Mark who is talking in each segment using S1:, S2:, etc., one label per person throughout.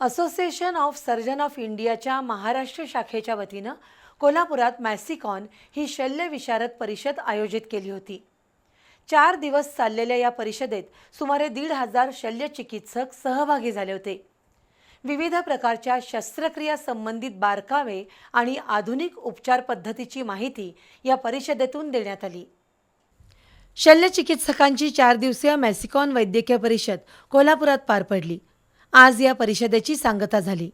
S1: Association of surgeon of इंडियाच्या महाराष्ट्र शाखेच्या वतीनं कोल्हापुरात मॅसिकॉन ही शल्यविशारद परिषद आयोजित केली होती. चार दिवस चाललेल्या या परिषदेत सुमारे दीड हजार शल्यचिकित्सक सहभागी झाले होते. विविध प्रकारच्या शस्त्रक्रिया संबंधित बारकावे आणि आधुनिक उपचार पद्धतीची माहिती या परिषदेतून देण्यात आली. शल्यचिकित्सकांची चार दिवसीय मॅसिकॉन वैद्यकीय परिषद कोल्हापुरात पार पडली. आज या परिषदेची सांगता झाली.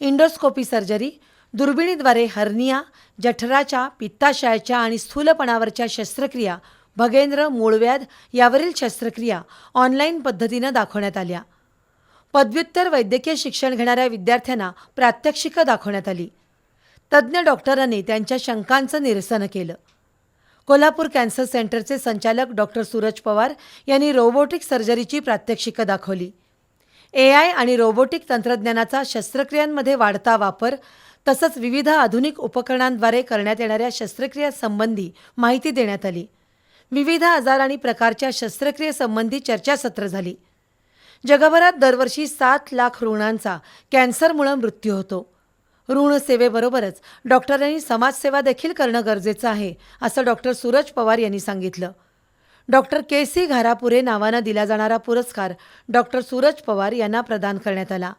S1: इंडोस्कोपी सर्जरी दुर्बिणीद्वारे हर्निया जठराच्या पित्ताशयाच्या आणि स्थूलपणावरच्या शस्त्रक्रिया भगेंद्र मूळव्याध यावरील शस्त्रक्रिया ऑनलाईन पद्धतीनं दाखवण्यात आल्या. पदव्युत्तर वैद्यकीय शिक्षण घेणाऱ्या विद्यार्थ्यांना प्रात्यक्षिकं दाखवण्यात आली. तज्ज्ञ डॉक्टरांनी त्यांच्या शंकांचं निरसन केलं. कोल्हापूर कॅन्सर सेंटरचे संचालक डॉक्टर सूरज पवार यांनी रोबोटिक सर्जरीची प्रात्यक्षिकं दाखवली. ए आय आणि रोबोटिक तंत्रज्ञानाचा शस्त्रक्रियांमध्ये वाढता वापर तसंच विविध आधुनिक उपकरणांद्वारे करण्यात येणाऱ्या शस्त्रक्रियासंबंधी माहिती देण्यात आली. विविध आजार आणि प्रकारच्या शस्त्रक्रियेसंबंधी चर्चासत्र झाली. जगभरात दरवर्षी सात लाख रुग्णांचा कॅन्सरमुळे मृत्यू होतो. रुग्णसेवेबरोबरच डॉक्टरांनी समाजसेवा देखील करणं गरजेचं आहे असं डॉक्टर सूरज पवार यांनी सांगितलं. डॉक्टर के सी घारापुरे नावानं दिला जाणारा पुरस्कार डॉक्टर सूरज पवार यांना प्रदान करण्यात आला.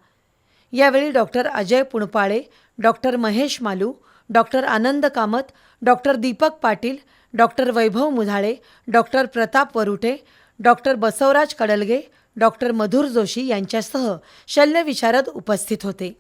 S1: यावेळी doctor Ajay Punpale doctor Mahesh Malu doctor Anand Kamat doctor Deepak Patil doctor Vaibhav Mudhale doctor Pratap Varuthe doctor Basavaraj Kadalge doctor Madhur Joshi यांच्यासह शल्यविशारद उपस्थित होते.